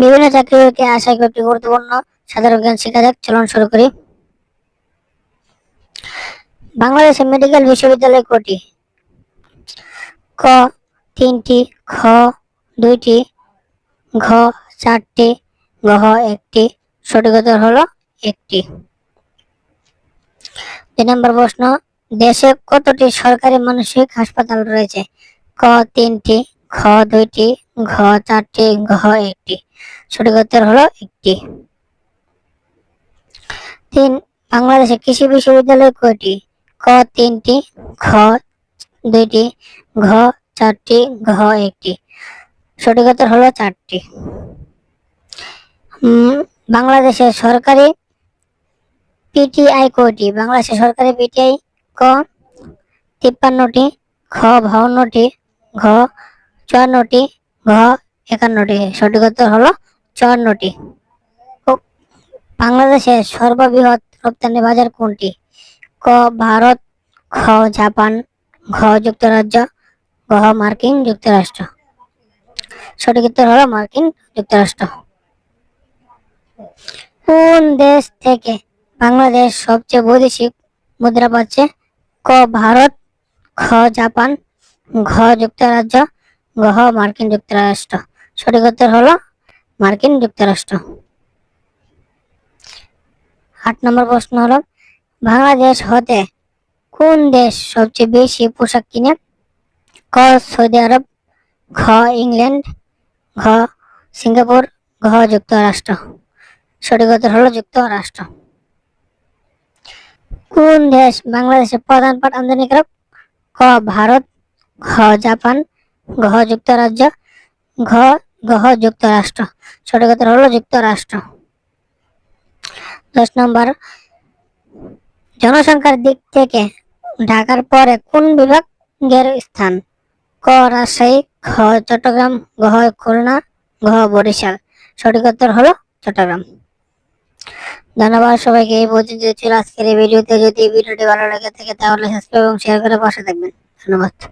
বিভিন্ন চাকরিকে আশা একটি গুরুত্বপূর্ণ, সাধারণ জ্ঞান শেখা যাক চলন শুরু করি। বাংলাদেশে মেডিকেল বিশ্ববিদ্যালয় কটি। ক, তিনটি, খ, দুইটি, ঘ, চারটি গহ একটি। সঠিক উত্তর হলো একটি। দুই নম্বর প্রশ্ন, দেশে কতটি সরকারি মানসিক হাসপাতাল রয়েছে? ক, তিনটি, খ, দুইটি ঘ চারটি ঘ একটি। সঠিক উত্তর হলো একটি। তিন, বাংলাদেশে কৃষি বিশ্ববিদ্যালয় কয়টি? ক, তিনটি। খ দুইটি। ঘ, চারটি। ঘ, একটি। সঠিক উত্তর হলো চারটি। বাংলাদেশের সরকারি পিটিআই কয়টি? বাংলাদেশের সরকারি পিটিআই ক, তিপ্পান্নটি। খ বাউন্নটি। ঘ, চুয়ান্নটি। ঘ একান্নটি। সঠিক উত্তর হলো চুয়ান্নটি। বাংলাদেশের সর্ববৃহৎ রপ্তানি বাজার কোনটি? ক, ভারত, খ, জাপান, ঘ, যুক্তরাজ্য, ঘ, মার্কিন যুক্তরাষ্ট্র। সঠিক উত্তর হলো মার্কিন যুক্তরাষ্ট্র। কোন দেশ থেকে বাংলাদেশ সবচেয়ে বৈদেশিক মুদ্রা পাচ্ছে? ক, ভারত, খ, জাপান, ঘ, যুক্তরাজ্য ঘ মার্কিন যুক্তরাষ্ট্র। সঠিক উত্তর হলো মার্কিন যুক্তরাষ্ট্র। আট নম্বর প্রশ্ন হলো, বাংলাদেশ হতে কোন দেশ সবচেয়ে বেশি পোশাক কিনে? ক সৌদি আরব, ঘ, ইংল্যান্ড, ঘ, সিঙ্গাপুর, ঘ, যুক্তরাষ্ট্র। সঠিক উত্তর হলো যুক্তরাষ্ট্র। কোন দেশ বাংলাদেশের প্রধান পাট আমদানিকারক ক, ভারত, ঘ, জাপান ঘ যুক্তরাজ্য ঘ ঘ যুক্তরাষ্ট্র সঠিক উত্তর হলো যুক্তরাষ্ট্র। দশ নম্বর, জনসংখ্যার দিক থেকে ঢাকার পরে কোন বিভাগের স্থান? ক, রাজশাহী খ চট্টগ্রাম, ঘ, খুলনা, ঘ, বরিশাল। সঠিক উত্তর হলো চট্টগ্রাম। ধন্যবাদ সবাইকে এই পর্যন্ত ছিল আজকের এই ভিডিওতে। যদি ভিডিওটি ভালো লাগে থাকে তাহলে সাবস্ক্রাইব এবং শেয়ার করে পাশে থাকবেন। ধন্যবাদ।